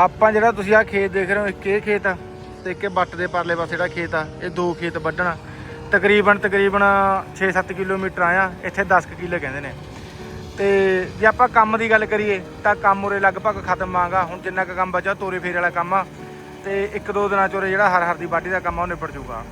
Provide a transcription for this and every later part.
ਆਪਾਂ ਜਿਹੜਾ ਤੁਸੀਂ ਆ ਖੇਤ ਦੇਖ ਰਹੇ ਹੋ, ਇੱਕ ਇਹ ਖੇਤ ਆ ਤੇ ਇੱਕ ਇਹ ਬੱਟ ਦੇ ਪਰਲੇ ਪਾਸੇ ਜਿਹੜਾ ਖੇਤ ਆ, ਇਹ ਦੋ ਖੇਤ ਵੱਢਣਾ। ਤਕਰੀਬਨ ਤਕਰੀਬਨ 6-7 ਕਿਲੋਮੀਟਰ ਆਇਆ, ਇੱਥੇ 10 ਕੁ ਕਿੱਲੇ ਕਹਿੰਦੇ ਨੇ। ਤੇ ਜੇ ਆਪਾਂ ਕੰਮ ਦੀ ਗੱਲ ਕਰੀਏ, ਤਾਂ ਕੰਮ ਉਰੇ ਲਗਭਗ ਖਤਮ ਆਗਾ ਹੁਣ ਜਿੰਨਾ ਕੁ ਕੰਮ ਬਚਾ ਤੋਰੇ ਫੇਰੇ ਵਾਲਾ ਕੰਮ ਆ। ਤੇ ਇੱਕ ਦੋ ਦਿਨਾਂ ਚ ਉਰੇ ਜਿਹੜਾ ਹਰ ਹਰ ਦੀ ਬਾਟੀ ਦਾ ਕੰਮ ਆ, ਉਹ ਨਿਬੜ ਜਾਊਗਾ।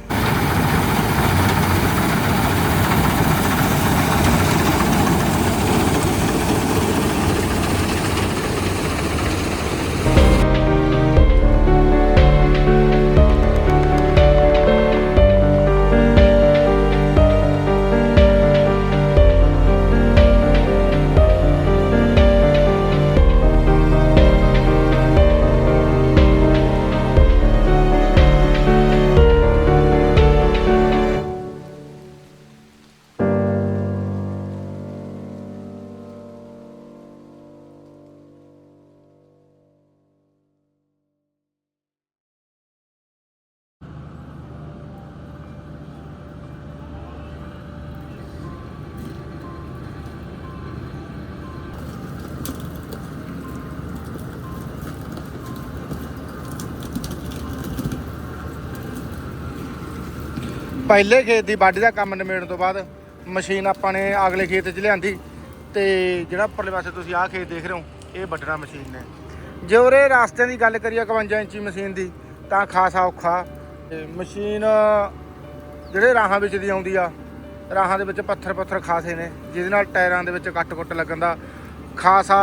ਪਹਿਲੇ ਖੇਤ ਦੀ ਵਾਢੀ ਦਾ ਕੰਮ ਨਿਬੇੜਨ ਤੋਂ ਬਾਅਦ ਮਸ਼ੀਨ ਆਪਾਂ ਨੇ ਅਗਲੇ ਖੇਤ 'ਚ ਲਿਆਂਦੀ ਤੇ ਜਿਹੜਾ ਉੱਪਰਲੇ ਪਾਸੇ ਤੁਸੀਂ ਆਹ ਖੇਤ ਦੇਖ ਰਹੇ ਹੋ, ਇਹ ਵੱਢਣਾ ਮਸ਼ੀਨ ਨੇ। ਜੇ ਉਰੇ ਰਸਤੇ ਦੀ ਗੱਲ ਕਰੀਏ 51 ਇੰਚੀ ਮਸ਼ੀਨ ਦੀ, ਤਾਂ ਖਾਸਾ ਔਖਾ। ਮਸ਼ੀਨ ਜਿਹੜੇ ਰਾਹਾਂ ਵਿੱਚ ਦੀ ਆਉਂਦੀ ਆ, ਰਾਹਾਂ ਦੇ ਵਿੱਚ ਪੱਥਰ ਪੱਥਰ ਖਾਸੇ ਨੇ, ਜਿਹਦੇ ਨਾਲ ਟਾਇਰਾਂ ਦੇ ਵਿੱਚ ਕੱਟ-ਕੁੱਟ ਲੱਗਣ ਦਾ ਖਾਸਾ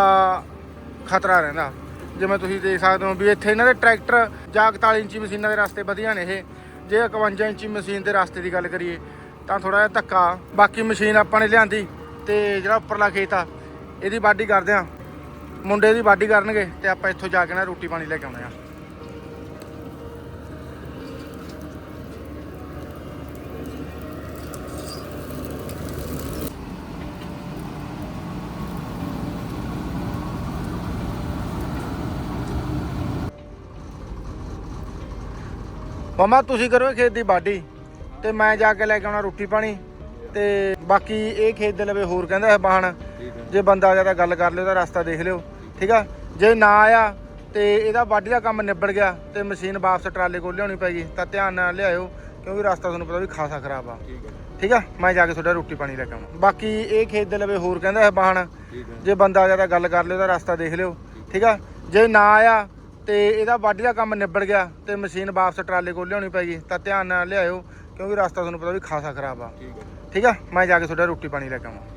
ਖਤਰਾ ਰਹਿੰਦਾ। ਜਿਵੇਂ ਤੁਸੀਂ ਦੇਖ ਸਕਦੇ ਹੋ ਵੀ ਇੱਥੇ ਇਹਨਾਂ ਦੇ ਟਰੈਕਟਰ ਜਾਂ 41 ਇੰਚੀ ਮਸ਼ੀਨਾਂ ਦੇ ਰਸਤੇ ਵਧੀਆ ਨੇ ਇਹ। ਜੇ 51 ਇੰਚੀ ਮਸ਼ੀਨ ਦੇ ਰਸਤੇ ਦੀ ਗੱਲ ਕਰੀਏ, ਤਾਂ ਥੋੜਾ ਜਿਹਾ ਧੱਕਾ। ਬਾਕੀ ਮਸ਼ੀਨ ਆਪਾਂ ਨੇ ਲਿਆਂਦੀ ਤੇ ਜਿਹੜਾ ਉੱਪਰਲਾ ਖੇਤ ਆ, ਇਹਦੀ ਵਾਢੀ ਕਰਦੇ ਆ। ਮੁੰਡੇ ਦੀ ਵਾਢੀ ਕਰਨਗੇ ਤੇ ਆਪਾਂ ਇੱਥੋਂ ਜਾ ਕੇ ਨਾ ਰੋਟੀ ਪਾਣੀ ਲੈ ਕੇ ਆਉਂਦੇ ਆ। ਮਮਾ ਤੁਸੀਂ ਕਰੋ ਇਹ ਖੇਤ ਦੀ ਵਾਢੀ ਤੇ ਮੈਂ ਜਾ ਕੇ ਲੈ ਕੇ ਆਉਣਾ ਰੋਟੀ ਪਾਣੀ ਤੇ ਬਾਕੀ ਇਹ ਖੇਤ ਦੇ ਲਵੇ ਹੋਰ ਕਹਿੰਦਾ ਹੈ ਬਾਹਣ ਜੇ ਬੰਦਾ ਆ ਜਾ ਤਾਂ ਗੱਲ ਕਰ ਲਿਓ ਤਾਂ ਰਸਤਾ ਦੇਖ ਲਿਓ। ਠੀਕ ਆ? ਜੇ ਨਾ ਆਇਆ ਤੇ ਇਹਦਾ ਵਾਢੀ ਦਾ ਕੰਮ ਨਿਬੜ ਗਿਆ ਤੇ ਮਸ਼ੀਨ ਵਾਪਸ ਟਰਾਲੇ ਕੋਲ ਲਿਆਉਣੀ ਪੈਗੀ ਤਾਂ ਧਿਆਨ ਨਾਲ ਲਿਆਇਓ ਕਿਉਂਕਿ ਰਸਤਾ ਤੁਹਾਨੂੰ ਪਤਾ ਵੀ ਖਾਸਾ ਖਰਾਬ ਆ। ਠੀਕ ਆ। ਮੈਂ ਜਾ ਕੇ ਤੁਹਾਡਾ ਰੋਟੀ ਪਾਣੀ ਲੈ ਕੇ ਆਉਣਾ। ਬਾਕੀ ਇਹ ਖੇਤ ਦੇ ਲਵੇ ਹੋਰ ਕਹਿੰਦਾ ਹੈ ਬਾਹਣ ਜੇ ਬੰਦਾ ਆ ਜਾ ਤਾਂ ਗੱਲ ਕਰ ਲਿਓ ਤਾਂ ਰਸਤਾ ਦੇਖ ਲਿਓ। ਠੀਕ ਆ? ਜੇ ਨਾ ਆਇਆ ਤੇ ਇਹਦਾ ਵਾਢੀ ਦਾ ਕੰਮ ਨਿਬੜ ਗਿਆ ਤੇ ਮਸ਼ੀਨ ਵਾਪਸ ਟਰਾਲੇ ਕੋਲ ਲਿਆਉਣੀ ਪੈਗੀ ਤਾਂ ਧਿਆਨ ਨਾਲ ਲਿਆਇਓ ਕਿਉਂਕਿ ਰਸਤਾ ਤੁਹਾਨੂੰ ਪਤਾ ਵੀ ਖਾਸਾ ਖਰਾਬ ਆ। ਠੀਕ ਆ? ਮੈਂ ਜਾ ਕੇ ਤੁਹਾਡਾ ਰੋਟੀ ਪਾਣੀ ਲੈ ਕੇ ਆਵਾਂ।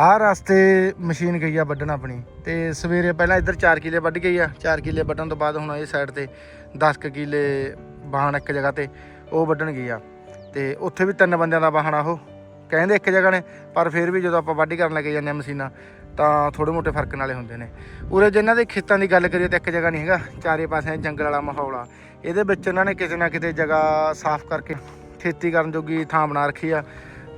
ਆਹ ਰਸਤੇ ਮਸ਼ੀਨ ਗਈ ਆ ਵੱਢਣ ਆਪਣੀ ਤੇ ਸਵੇਰੇ ਪਹਿਲਾਂ ਇੱਧਰ 4 ਕਿਲੇ ਵੱਢ ਗਈ ਆ। 4 ਕਿੱਲੇ ਵੱਢਣ ਤੋਂ ਬਾਅਦ ਹੁਣ ਇਹ ਸਾਈਡ ਤੇ 10 ਕੁ ਕਿੱਲੇ ਬਾਹਣ ਇੱਕ ਜਗ੍ਹਾ ਤੇ ਉਹ ਵੱਢਣ ਗਈ ਆ। ਤੇ ਉੱਥੇ ਵੀ ਤਿੰਨ ਬੰਦਿਆਂ ਦਾ ਬਾਹਣ ਆ ਉਹ। ਕਹਿੰਦੇ ਇੱਕ ਜਗ੍ਹਾ ਨੇ, ਪਰ ਫਿਰ ਵੀ ਜਦੋਂ ਆਪਾਂ ਵਾਢੀ ਕਰਨ ਲੱਗੇ ਜਾਂਦੇ ਆ ਮਸ਼ੀਨਾਂ, ਤਾਂ ਥੋੜੇ ਮੋਟੇ ਫ਼ਰਕ ਨਾਲੇ ਹੁੰਦੇ ਨੇ। ਉਰੇ ਜਿਨ੍ਹਾਂ ਦੇ ਖੇਤਾਂ ਦੀ ਗੱਲ ਕਰੀਏ ਤਾਂ ਇੱਕ ਜਗ੍ਹਾ ਨਹੀਂ ਹੈਗਾ, ਚਾਰੇ ਪਾਸੇ ਜੰਗਲ ਵਾਲਾ ਮਾਹੌਲ ਆ। ਇਹਦੇ ਵਿੱਚ ਉਹਨਾਂ ਨੇ ਕਿਤੇ ਨਾ ਕਿਤੇ ਜਗ੍ਹਾ ਸਾਫ਼ ਕਰਕੇ ਖੇਤੀ ਕਰਨ ਜੋਗੀ ਥਾਂ ਬਣਾ ਰੱਖੀ ਆ।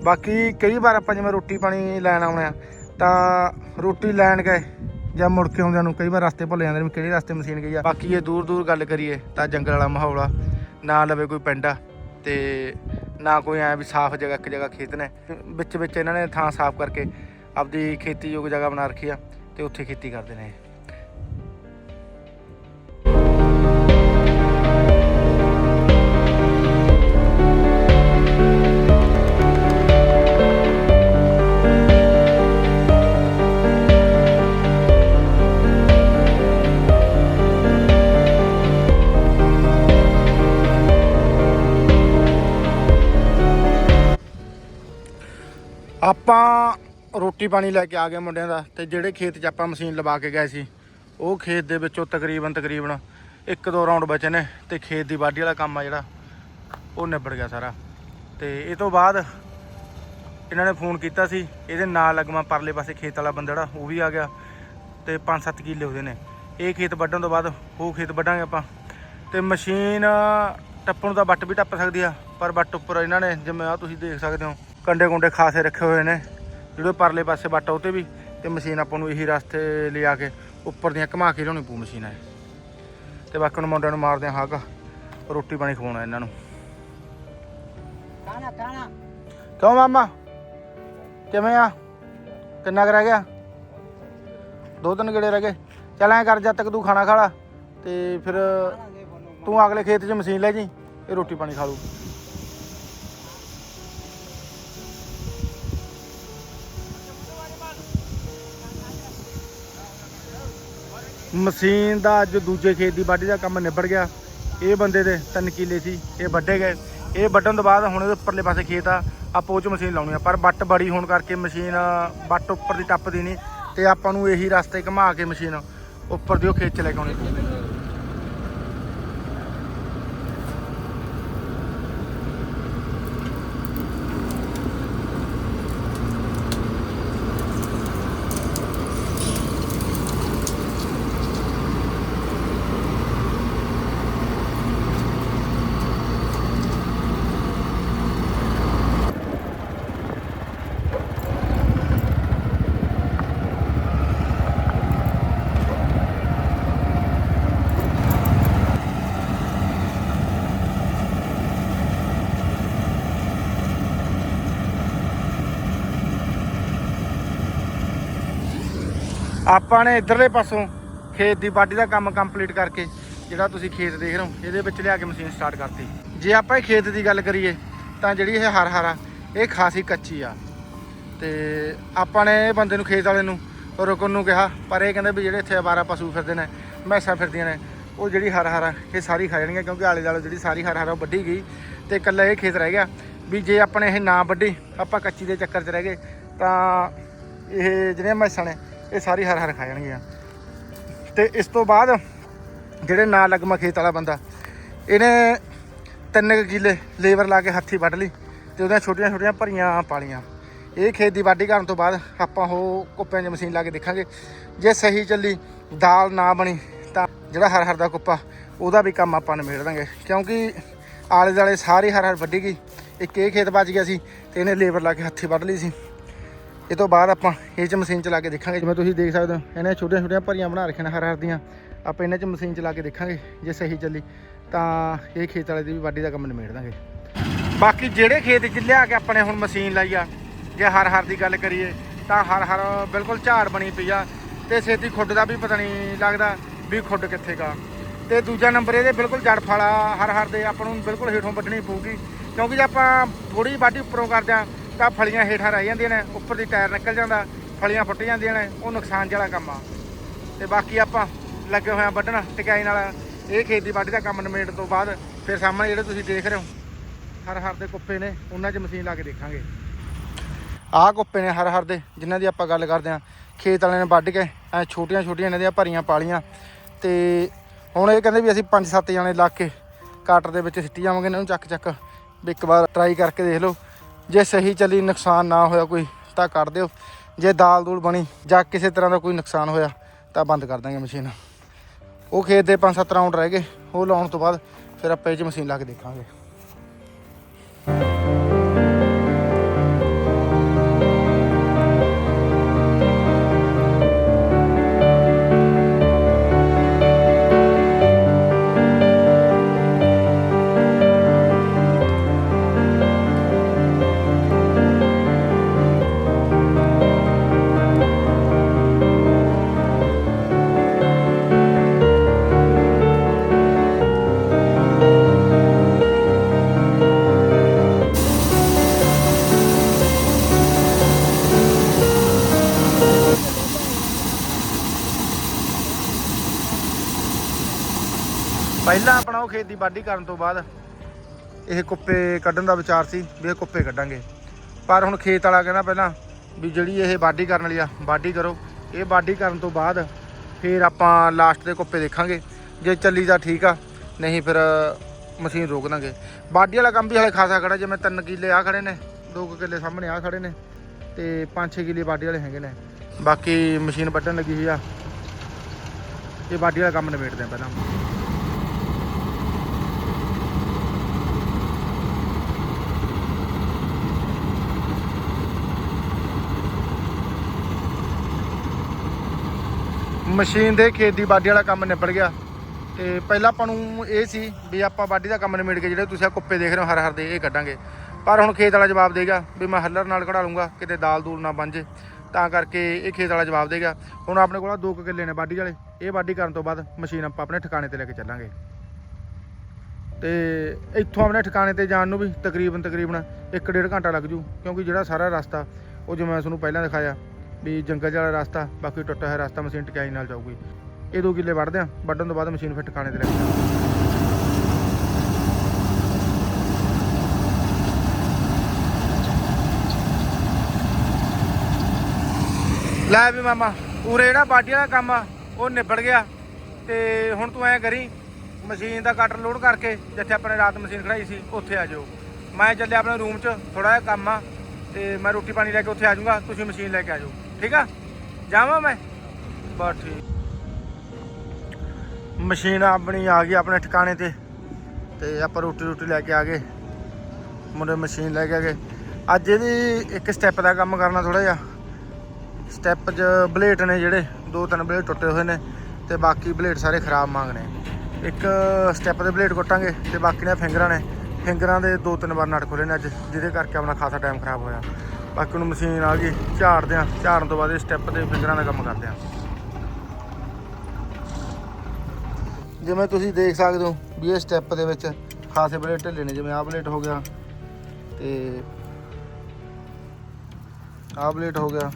ਬਾਕੀ ਕਈ ਵਾਰ ਆਪਾਂ ਜਿਵੇਂ ਰੋਟੀ ਪਾਣੀ ਲੈਣ ਆਉਣਾ ਤਾਂ ਰੋਟੀ ਲੈਣ ਗਏ ਜਾਂ ਮੁੜ ਕੇ ਆਉਂਦਿਆਂ ਨੂੰ ਕਈ ਵਾਰ ਰਸਤੇ ਭੁੱਲ ਜਾਂਦੇ ਨੇ ਕਿਹੜੇ ਰਸਤੇ ਮਸ਼ੀਨ ਗਈ ਆ। ਬਾਕੀ ਇਹ ਦੂਰ ਦੂਰ ਗੱਲ ਕਰੀਏ ਤਾਂ ਜੰਗਲ ਵਾਲਾ ਮਾਹੌਲ ਆ, ਨਾ ਲਵੇ ਕੋਈ ਪਿੰਡ ਆ ਤੇ ਨਾ ਕੋਈ ਐ ਵੀ ਸਾਫ਼ ਜਗ੍ਹਾ, ਇੱਕ ਜਗ੍ਹਾ ਖੇਤ ਨੇ। ਵਿੱਚ ਵਿੱਚ ਇਹਨਾਂ ਨੇ ਥਾਂ ਸਾਫ਼ ਕਰਕੇ ਆਪਦੀ ਖੇਤੀਯੋਗ ਜਗ੍ਹਾ ਬਣਾ ਰੱਖੀ ਆ ਤੇ ਉੱਥੇ ਖੇਤੀ ਕਰਦੇ ਨੇ ਰੋਟੀ ਪਾਣੀ ਲੈ ਕੇ ਆ ਗਏ ਮੁੰਡਿਆਂ ਦਾ ਤੇ ਜਿਹੜੇ ਖੇਤ 'ਚ ਆਪਾਂ ਮਸ਼ੀਨ ਲਵਾ ਕੇ ਗਏ ਸੀ, ਉਹ ਖੇਤ ਦੇ ਵਿੱਚੋਂ ਤਕਰੀਬਨ ਤਕਰੀਬਨ ਇੱਕ ਦੋ ਰਾਉਂਡ ਬਚੇ ਨੇ ਤੇ ਖੇਤ ਦੀ ਵਾਢੀ ਵਾਲਾ ਕੰਮ ਆ ਜਿਹੜਾ, ਉਹ ਨਿਬੜ ਗਿਆ ਸਾਰਾ। ਤੇ ਇਹ ਤੋਂ ਬਾਅਦ ਇਹਨਾਂ ਨੇ ਫੋਨ ਕੀਤਾ ਸੀ, ਇਹਦੇ ਨਾਲ ਲੱਗਵਾ ਪਰਲੇ ਪਾਸੇ ਖੇਤ ਵਾਲਾ ਬੰਦਾ ਜਿਹੜਾ, ਉਹ ਵੀ ਆ ਗਿਆ ਤੇ 5-7 ਕਿੱਲੇ ਉਹਦੇ ਨੇ। ਇਹ ਖੇਤ ਵੱਢਣ ਤੋਂ ਬਾਅਦ ਉਹ ਖੇਤ ਵੱਢਾਂਗੇ ਆਪਾਂ। ਤੇ ਮਸ਼ੀਨ ਟੱਪਣ ਨੂੰ ਤਾਂ ਵੱਟ ਵੀ ਟੱਪ ਸਕਦੀ ਆ, ਪਰ ਵੱਟ ਉੱਪਰ ਇਹਨਾਂ ਨੇ, ਜਿਵੇਂ ਆ ਤੁਸੀਂ ਦੇਖ ਸਕਦੇ ਹੋ ਕੰਡੇ ਕੁੰਡੇ ਖਾਸੇ ਰੱਖੇ ਹੋਏ ਨੇ। ਜਿਹੜੇ ਪਰਲੇ ਪਾਸੇ ਵੱਟ ਉਹ ਤੇ ਵੀ ਤੇ ਮਸ਼ੀਨ ਆਪਾਂ ਨੂੰ ਇਹੀ ਰਸਤੇ ਲਿਆ ਕੇ ਉੱਪਰ ਦੀਆਂ ਘੁਮਾ ਕੇ ਲਿਆਉਣੀ ਪਊ ਮਸ਼ੀਨ ਹੈ ਤੇ ਬਾਕੀ ਨੂੰ ਮੁੰਡਿਆਂ ਨੂੰ ਮਾਰਦੇ ਆ ਹੱਗ ਰੋਟੀ ਪਾਣੀ ਖਵਾਉਣਾ ਇਹਨਾਂ ਨੂੰ। ਕਾਣਾ ਕਾਣਾ ਕਿਉਂ ਮਾਮਾ? ਕਿਵੇਂ ਆ? ਕਿੰਨਾ ਕੁ ਰਹਿ ਗਿਆ? ਦੋ ਤਿੰਨ ਗੇੜੇ ਰਹਿ ਗਏ। ਚੱਲ ਐਂ ਕਰ ਜਦ ਤੱਕ ਤੂੰ ਖਾਣਾ ਖਾ ਲਾ ਤੇ ਫਿਰ ਤੂੰ ਅਗਲੇ ਖੇਤ 'ਚ ਮਸ਼ੀਨ ਲੈ ਜੀ ਇਹ ਰੋਟੀ ਪਾਣੀ ਖਾ ਲੂ ਮਸ਼ੀਨ ਦਾ ਅੱਜ ਦੂਜੇ ਖੇਤ ਦੀ ਵਾਢੀ ਦਾ ਕੰਮ ਨਿਬੜ ਗਿਆ। ਇਹ ਬੰਦੇ ਦੇ ਤਿੰਨ ਕਿੱਲੇ ਸੀ, ਇਹ ਵੱਢੇ ਗਏ। ਇਹ ਵੱਢਣ ਤੋਂ ਬਾਅਦ ਹੁਣ ਇਹਦੇ ਉੱਪਰਲੇ ਪਾਸੇ ਖੇਤ ਆ, ਆਪਾਂ ਉਹ 'ਚ ਮਸ਼ੀਨ ਲਾਉਣੀ ਆ। ਪਰ ਵੱਟ ਬੜੀ ਹੋਣ ਕਰਕੇ ਮਸ਼ੀਨ ਵੱਟ ਉੱਪਰ ਦੀ ਟੱਪਦੀ ਨਹੀਂ ਤੇ ਆਪਾਂ ਨੂੰ ਇਹੀ ਰਸਤੇ ਘੁਮਾ ਕੇ ਮਸ਼ੀਨ ਉੱਪਰ ਦੀ ਉਹ ਖੇਤ 'ਚ ਲੈ ਕੇ ਆਉਣੀ ਪਊ। ਆਪਾਂ ਨੇ ਇਧਰਲੇ ਪਾਸੋਂ ਖੇਤ ਦੀ ਵਾਢੀ ਦਾ ਕੰਮ ਕੰਪਲੀਟ ਕਰਕੇ ਜਿਹੜਾ ਤੁਸੀਂ ਖੇਤ ਦੇਖ ਰਹੇ ਹੋ, ਇਹਦੇ ਵਿੱਚ ਲਿਆ ਕੇ ਮਸ਼ੀਨ ਸਟਾਰਟ ਕਰਤੀ। ਜੇ ਆਪਾਂ ਇਹ ਖੇਤ ਦੀ ਗੱਲ ਕਰੀਏ, ਤਾਂ ਜਿਹੜੀ ਇਹ ਹਰ ਹਰਾ ਇਹ ਖਾਸੀ ਕੱਚੀ ਆ। ਤੇ ਆਪਾਂ ਨੇ ਇਹ ਬੰਦੇ ਨੂੰ, ਖੇਤ ਵਾਲੇ ਨੂੰ ਰੁਕਣ ਨੂੰ ਕਿਹਾ, ਪਰ ਇਹ ਕਹਿੰਦੇ ਵੀ ਜਿਹੜੇ ਇੱਥੇ ਆਵਾਰਾ ਪਸ਼ੂ ਫਿਰਦੇ ਨੇ, ਮੈਸਾਂ ਫਿਰਦੀਆਂ ਨੇ, ਉਹ ਜਿਹੜੀ ਹਰ ਹਰਾ ਇਹ ਸਾਰੀ ਖਾ ਜਾਣਗੀਆਂ, ਕਿਉਂਕਿ ਆਲੇ ਦੁਆਲੇ ਜਿਹੜੀ ਸਾਰੀ ਹਰ ਹਰਾ ਉਹ ਵੱਢੀ ਗਈ। ਤੇ ਇਕੱਲਾ ਇਹ ਖੇਤ ਰਹਿ ਗਿਆ ਵੀ ਜੇ ਆਪਣੇ ਇਹ ਨਾ ਵੱਢੀ, ਆਪਾਂ ਕੱਚੀ ਦੇ ਚੱਕਰ 'ਚ ਰਹਿ ਗਏ, ਤਾਂ ਇਹ ਜਿਹੜੀਆਂ ਮੈਸਾਂ ਨੇ ਇਹ ਸਾਰੀ ਹਰ ਹਰ ਖਾ ਜਾਣਗੀਆਂ। ਤੇ ਇਸ ਤੋਂ ਬਾਅਦ ਜਿਹੜੇ ਨਾਲ ਲੱਗਮਾ ਖੇਤ ਵਾਲਾ ਬੰਦਾ, ਇਹਨੇ ਤਿੰਨ ਕੁ ਕਿੱਲੇ ਲੇਬਰ ਲਾ ਕੇ ਹੱਥੀ ਵੱਢ ਲਈ ਤੇ ਉਹਦੀਆਂ ਛੋਟੀਆਂ ਛੋਟੀਆਂ ਭਰੀਆਂ ਪਾਲੀਆਂ। ਇਹ ਖੇਤ ਦੀ ਵਾਢੀ ਕਰਨ ਤੋਂ ਬਾਅਦ ਆਪਾਂ ਉਹ ਕੁੱਪਿਆਂ 'ਚ ਮਸ਼ੀਨ ਲਾ ਕੇ ਦੇਖਾਂਗੇ। ਜੇ ਸਹੀ ਚੱਲੀ, ਦਾਲ ਨਾ ਬਣੀ, ਤਾਂ ਜਿਹੜਾ ਹਰ ਹਰ ਦਾ ਕੁੱਪਾ, ਉਹਦਾ ਵੀ ਕੰਮ ਆਪਾਂ ਨਿਬੇੜ ਦਾਂਗੇ। ਕਿਉਂਕਿ ਆਲੇ ਦਾਲੇ ਸਾਰੀ ਹਰ ਹਰ ਵੱਢੀ ਗਈ, ਇੱਕ ਇਹ ਖੇਤ ਬਚ ਗਿਆ ਸੀ ਤੇ ਇਹਨੇ ਲੇਬਰ ਲਾ ਕੇ ਹੱਥੀ ਵੱਢ ਲਈ ਸੀ। ਇਹ ਤੋਂ ਬਾਅਦ ਆਪਾਂ ਇਹ ਚ ਮਸ਼ੀਨ ਚਲਾ ਕੇ ਦੇਖਾਂਗੇ, ਜਿਵੇਂ ਤੁਸੀਂ ਦੇਖ ਸਕਦੇ ਹੋ, ਇਹਨੇ ਛੋਟੀਆਂ ਛੋਟੀਆਂ ਭਰੀਆਂ ਬਣਾ ਰੱਖੀਆਂ ਨੇ ਹਰ ਹਰ ਦੀਆਂ। ਆਪਾਂ ਇਹਨਾਂ ਚ ਮਸ਼ੀਨ ਚਲਾ ਕੇ ਦੇਖਾਂਗੇ, ਜੇ ਸਹੀ ਚੱਲੀ, ਤਾਂ ਇਹ ਖੇਤ ਵਾਲੇ ਦੀ ਵੀ ਵਾਢੀ ਦਾ ਕੰਮ ਨਿਬੇੜ ਦਾਂਗੇ। ਬਾਕੀ ਜਿਹੜੇ ਖੇਤ 'ਚ ਲਿਆ ਕੇ ਆਪਾਂ ਨੇ ਹੁਣ ਮਸ਼ੀਨ ਲਾਈ ਆ, ਜੇ ਹਰ ਹਰ ਦੀ ਗੱਲ ਕਰੀਏ, ਤਾਂ ਹਰ ਹਰ ਬਿਲਕੁਲ ਝਾੜ ਬਣੀ ਪਈ ਆ, ਤੇ ਛੇਤੀ ਖੁੱਡ ਦਾ ਵੀ ਪਤਾ ਨਹੀਂ ਲੱਗਦਾ ਵੀ ਖੁੱਡ ਕਿੱਥੇ ਗਾ। ਤੇ ਦੂਜਾ ਨੰਬਰ ਇਹਦੇ ਬਿਲਕੁਲ ਜੜ ਫਾਲਾ ਹਰ ਹਰ ਦੇ, ਆਪਾਂ ਨੂੰ ਬਿਲਕੁਲ ਹੇਠੋਂ ਵੱਢਣੀ ਪਊਗੀ, ਕਿਉਂਕਿ ਜੇ ਆਪਾਂ ਥੋੜੀ ਵਾਢੀ ਉੱਪਰੋਂ ਕਰਦੇ ਆ ਤਾਂ ਫਲੀਆਂ ਹੇਠਾਂ ਰਹਿ ਜਾਂਦੀਆਂ ਨੇ, ਉੱਪਰ ਦੀ ਟਾਇਰ ਨਿਕਲ ਜਾਂਦਾ, ਫਲੀਆਂ ਫੁੱਟ ਜਾਂਦੀਆਂ ਨੇ, ਉਹ ਨੁਕਸਾਨ ਵਾਲਾ ਕੰਮ ਆ। ਤੇ ਬਾਕੀ ਆਪਾਂ ਲੱਗੇ ਹੋਏ ਆ ਵੱਢਣ, ਟਿਕਾਈ ਨਾਲ ਇਹ ਖੇਤੀ ਵਾਢੀ ਦਾ ਕੰਮ ਨਿਬੇੜਨ ਤੋਂ ਬਾਅਦ ਫਿਰ ਸਾਹਮਣੇ ਜਿਹੜੇ ਤੁਸੀਂ ਦੇਖ ਰਹੇ ਹੋ, ਹਰ ਹਰ ਦੇ ਕੁੱਪੇ ਨੇ, ਉਹਨਾਂ 'ਚ ਮਸ਼ੀਨ ਲਾ ਕੇ ਦੇਖਾਂਗੇ। ਆਹ ਕੁੱਪੇ ਨੇ ਹਰ ਹਰ ਦੇ, ਜਿਨ੍ਹਾਂ ਦੀ ਆਪਾਂ ਗੱਲ ਕਰਦੇ ਆ ਖੇਤ ਵਾਲਿਆਂ ਨੇ ਵੱਢ ਕੇ, ਐ ਛੋਟੀਆਂ ਛੋਟੀਆਂ ਇਹਨਾਂ ਦੀਆਂ ਭਰੀਆਂ ਪਾਲੀਆਂ। ਤੇ ਹੁਣ ਇਹ ਕਹਿੰਦੇ ਵੀ ਅਸੀਂ 5-7 ਜਣੇ ਲਾ ਕੇ ਕਾਟਰ ਦੇ ਵਿੱਚ ਸਿੱਟੀ ਜਾਵਾਂਗੇ, ਇਹਨਾਂ ਨੂੰ ਚੱਕ ਚੱਕ ਵੀ ਇੱਕ ਵਾਰ ਟਰਾਈ ਕਰਕੇ ਦੇਖ ਲਓ। ਜੇ ਸਹੀ ਚੱਲੀ ਨੁਕਸਾਨ ਨਾ ਹੋਇਆ ਕੋਈ ਤਾਂ ਕੱਢ ਦਿਓ। ਜੇ ਦਾਲ ਦੂਲ ਬਣੀ ਜਾਂ ਕਿਸੇ ਤਰ੍ਹਾਂ ਦਾ ਕੋਈ ਨੁਕਸਾਨ ਹੋਇਆ ਤਾਂ ਬੰਦ ਕਰ ਦਾਂਗੇ ਮਸ਼ੀਨ। ਉਹ ਖੇਤ ਦੇ 5-7 ਰਾਉਂਡ ਰਹਿ ਗਏ। ਉਹ ਲਾਉਣ ਤੋਂ ਬਾਅਦ ਫਿਰ ਆਪਾਂ ਇਹ 'ਚ ਮਸ਼ੀਨ ਲਾ ਕੇ ਦੇਖਾਂਗੇ। ਪਹਿਲਾਂ ਆਪਣਾ ਉਹ ਖੇਤੀ ਬਾਡੀ ਕਰਨ ਤੋਂ ਬਾਅਦ ਇਹ ਕੁੱਪੇ ਕੱਢਣ ਦਾ ਵਿਚਾਰ ਸੀ ਵੀ ਇਹ ਕੁੱਪੇ ਕੱਢਾਂਗੇ। ਪਰ ਹੁਣ ਖੇਤ ਵਾਲਾ ਕਹਿੰਦਾ ਪਹਿਲਾਂ ਵੀ ਜਿਹੜੀ ਇਹ ਵਾਢੀ ਕਰਨ ਵਾਲੀ ਆ, ਵਾਢੀ ਕਰੋ। ਇਹ ਵਾਢੀ ਕਰਨ ਤੋਂ ਬਾਅਦ ਫਿਰ ਆਪਾਂ ਲਾਸਟ ਦੇ ਕੁੱਪੇ ਦੇਖਾਂਗੇ। ਜੇ ਚੱਲੀ ਤਾਂ ਠੀਕ ਆ, ਨਹੀਂ ਫਿਰ ਮਸ਼ੀਨ ਰੋਕ ਦਾਂਗੇ। ਵਾਢੀ ਵਾਲਾ ਕੰਮ ਵੀ ਹਲੇ ਖਾਸਾ ਖੜਾ ਜਿਵੇਂ ਤਿੰਨ ਕਿੱਲੇ ਆ ਖੜੇ ਨੇ, ਦੋ ਕੁ ਕਿੱਲੇ ਸਾਹਮਣੇ ਆ ਖੜੇ ਨੇ ਤੇ 5-6 ਕਿੱਲੇ ਵਾਢੀ ਵਾਲੇ ਹੈਗੇ ਨੇ। ਬਾਕੀ ਮਸ਼ੀਨ ਵੱਢਣ ਲੱਗੀ ਹੋਈ ਆ। ਇਹ ਵਾਢੀ ਵਾਲਾ ਕੰਮ ਨਿਬੇੜਦੇ ਆ ਪਹਿਲਾਂ। ਮਸ਼ੀਨ ਦੇ ਖੇਤ ਦੀ ਵਾਢੀ ਵਾਲਾ ਕੰਮ ਨਿਬੜ ਗਿਆ। ਤੇ ਪਹਿਲਾਂ ਆਪਾਂ ਨੂੰ ਇਹ ਸੀ ਵੀ ਆਪਾਂ ਵਾਢੀ ਦਾ ਕੰਮ ਨਿਬੜ ਕੇ ਜਿਹੜੇ ਤੁਸੀਂ ਆ ਕੁੱਪੇ ਦੇਖ ਰਹੇ ਹੋ ਹਰ ਹਰ ਦੇ ਇਹ ਕੱਢਾਂਗੇ। ਪਰ ਹੁਣ ਖੇਤ ਵਾਲਾ ਜਵਾਬ ਦੇਗਾ ਵੀ ਮੈਂ ਹੱਲਰ ਨਾਲ ਕਢਾ ਲੂੰਗਾ, ਕਿਤੇ ਦਾਲ ਦੂਲ ਨਾ ਬਣ ਜੇ। ਤਾਂ ਕਰਕੇ ਇਹ ਖੇਤ ਵਾਲਾ ਜਵਾਬ ਦੇਗਾ। ਹੁਣ ਆਪਣੇ ਕੋਲ ਦੋ ਕੁ ਕਿੱਲੇ ਨੇ ਵਾਢੀ ਵਾਲੇ, ਇਹ ਵਾਢੀ ਕਰਨ ਤੋਂ ਬਾਅਦ ਮਸ਼ੀਨ ਆਪਾਂ ਆਪਣੇ ਠਿਕਾਣੇ ਤੇ ਲੈ ਕੇ ਚੱਲਾਂਗੇ। ਤੇ ਇੱਥੋਂ ਆਪਣੇ ਠਿਕਾਣੇ ਤੇ ਜਾਣ ਨੂੰ ਵੀ ਤਕਰੀਬਨ ਤਕਰੀਬਨ 1.5 ਘੰਟਾ ਲੱਗ ਜੂ, ਕਿਉਂਕਿ ਜਿਹੜਾ ਸਾਰਾ ਰਸਤਾ, ਉਹ ਜਿਵੇਂ ਮੈਂ ਤੁਹਾਨੂੰ ਪਹਿਲਾਂ ਦਿਖਾਇਆ ਵੀ ਜੰਗਲ 'ਚ ਵਾਲਾ ਰਸਤਾ, ਬਾਕੀ ਟੁੱਟਾ ਹੋਇਆ ਰਸਤਾ ਮਸ਼ੀਨ ਟਿਕਾਈ ਨਾਲ ਜਾਊਗੀ। ਇਹ ਦੋ ਕਿੱਲੇ ਵੱਢਦੇ ਆ ਵੱਢਣ ਤੋਂ ਬਾਅਦ ਮਸ਼ੀਨ ਫਿਰ ਟਿਕਾਣੇ ਤੇ ਲੈ ਲੈ ਵੀ ਮਾਮਾ, ਉਰੇ ਜਿਹੜਾ ਬਾਡੀ ਦਾ ਕੰਮ ਆ, ਉਹ ਨਿਬੜ ਗਿਆ। ਤੇ ਹੁਣ ਤੂੰ ਐ ਕਰੀ, ਮਸ਼ੀਨ ਦਾ ਕਟਰ ਲੋਡ ਕਰਕੇ, ਜਿੱਥੇ ਆਪਣੇ ਰਾਤ ਮਸ਼ੀਨ ਖੜਾਈ ਸੀ, ਉੱਥੇ ਆ ਜਾਓ। ਮੈਂ ਚੱਲਿਆ ਆਪਣੇ ਰੂਮ 'ਚ ਥੋੜਾ ਜਿਹਾ ਕੰਮ ਆ। ਤੇ ਮੈਂ ਰੋਟੀ ਪਾਣੀ ਲੈ ਕੇ ਉੱਥੇ ਆ ਜਾਊਂਗਾ, ਤੁਸੀਂ ਮਸ਼ੀਨ ਲੈ ਕੇ ਆ ਜਾਓ। ਠੀਕ ਆ? ਜਾਵਾਂ ਮੈਂ? ਬਸ ਠੀਕ। ਮਸ਼ੀਨ ਆਪਣੀ ਆ ਗਈ ਆਪਣੇ ਠਿਕਾਣੇ ਤੇ ਤੇ ਆਪਾਂ ਰੋਟੀ ਰੋਟੀ ਲੈ ਕੇ ਆ ਗਏ। ਮੁੰਡੇ ਮਸ਼ੀਨ ਲੈ ਕੇ ਆ ਗਏ। ਅੱਜ ਇਹਦੀ ਇੱਕ ਸਟੈਪ ਦਾ ਕੰਮ ਕਰਨਾ ਥੋੜਾ ਜਿਹਾ। ਸਟੈਪ 'ਚ ਬਲੇਟ ਨੇ ਜਿਹੜੇ, ਦੋ ਤਿੰਨ ਬਲੇਟ ਟੁੱਟੇ ਹੋਏ ਨੇ, ਤੇ ਬਾਕੀ ਬਲੇਟ ਸਾਰੇ ਖਰਾਬ ਮੰਗਨੇ ਇੱਕ ਸਟੈਪ ਦੇ ਬਲੇਟ ਕੁੱਟਾਂਗੇ, ਤੇ ਬਾਕੀ ਨੇ ਫਿੰਗਰਾਂ ਨੇ। ਫਿੰਗਰਾਂ ਦੇ ਦੋ ਤਿੰਨ ਵਾਰ ਨਟ ਖੋਲੇ ਨੇ ਅੱਜ, ਜਿਹਦੇ ਕਰਕੇ ਆਪਣਾ ਖਾਸਾ ਟਾਈਮ ਖਰਾਬ ਹੋਇਆ। ਬਾਕੀ ਨੂੰ ਮਸ਼ੀਨ ਆ ਗਈ, ਝਾੜਦੇ ਆ ਝਾੜਨ ਤੋਂ ਬਾਅਦ ਇਹ ਸਟੈਪ ਦੇ ਫਿੰਗਰਾਂ ਦਾ ਕੰਮ ਕਰਦੇ ਆ ਜਿਵੇਂ ਤੁਸੀਂ ਦੇਖ ਸਕਦੇ ਹੋ ਵੀ ਇਹ ਸਟੈਪ ਦੇ ਵਿੱਚ ਖਾਸੇ ਬਲੇਟ ਢਿੱਲੇ ਨੇ, ਜਿਵੇਂ ਆਹ ਬਲੇਟ ਹੋ ਗਿਆ ਤੇ ਆਹ ਬਲੇਟ ਹੋ ਗਿਆ।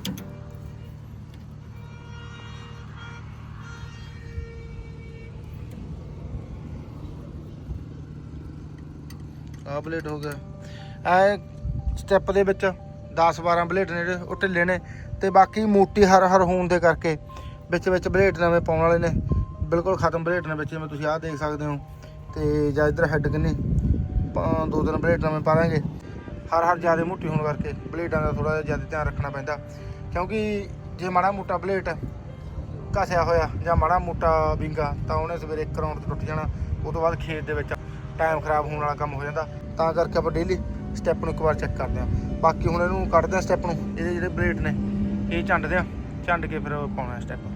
ਆਹ ਬਲੇਡ ਹੋ ਗਿਆ। ਐ ਸਟੈਪ ਦੇ ਵਿੱਚ 10 12 ਬਲੇਡ ਨੇ ਜਿਹੜੇ, ਉਹ ਢਿੱਲੇ ਨੇ ਤੇ ਬਾਕੀ ਮੋਟੀ ਹਰ ਹਰ ਹੋਣ ਦੇ ਕਰਕੇ ਵਿੱਚ ਵਿੱਚ ਬਲੇਡ ਨਵੇਂ ਪਾਉਣ ਵਾਲੇ ਨੇ। ਬਿਲਕੁਲ ਖਤਮ ਬਲੇਡ ਨੇ ਵਿੱਚ, ਜਿਵੇਂ ਤੁਸੀਂ ਆਹ ਦੇਖ ਸਕਦੇ ਹੋ। ਤੇ ਜਾਂ ਇਧਰ ਹੈੱਡ ਕਿੰਨੀ? ਦੋ ਤਿੰਨ ਬਲੇਡ ਨਵੇਂ ਪਾ ਦਾਂਗੇ ਹਰ ਹਰ ਜ਼ਿਆਦਾ ਮੋਟੀ ਹੋਣ ਕਰਕੇ ਬਲੇਡਾਂ ਦਾ ਥੋੜਾ ਜਿਹਾ ਜ਼ਿਆਦਾ ਧਿਆਨ ਰੱਖਣਾ ਪੈਂਦਾ। ਕਿਉਂਕਿ ਜੇ ਮਾੜਾ ਮੋਟਾ ਬਲੇਡ ਘਸਿਆ ਹੋਇਆ ਜਾਂ ਮਾੜਾ ਮੋਟਾ ਵਿੰਗਾ, ਤਾਂ ਉਹਨੇ ਸਵੇਰੇ ਇੱਕ ਰਾਉਂਡ 'ਚ ਟੁੱਟ ਜਾਣਾ। ਉਹ ਤੋਂ ਬਾਅਦ ਖੇਤ ਦੇ ਵਿੱਚ ਟਾਈਮ ਖਰਾਬ ਹੋਣ ਵਾਲਾ ਕੰਮ ਹੋ ਜਾਂਦਾ, ਤਾਂ ਕਰਕੇ ਆਪਾਂ ਡੇਲੀ ਸਟੈਪ ਨੂੰ ਇੱਕ ਵਾਰ ਚੈੱਕ ਕਰਦੇ ਹਾਂ। ਬਾਕੀ ਹੁਣ ਇਹਨੂੰ ਕੱਢਦੇ ਹਾਂ ਸਟੈਪ ਨੂੰ, ਇਹਦੇ ਜਿਹੜੇ ਬਲੇਡ ਨੇ, ਇਹ ਝੰਡਦੇ ਆ ਝੰਡ ਕੇ ਫਿਰ ਪਾਉਣਾ ਸਟੈਪ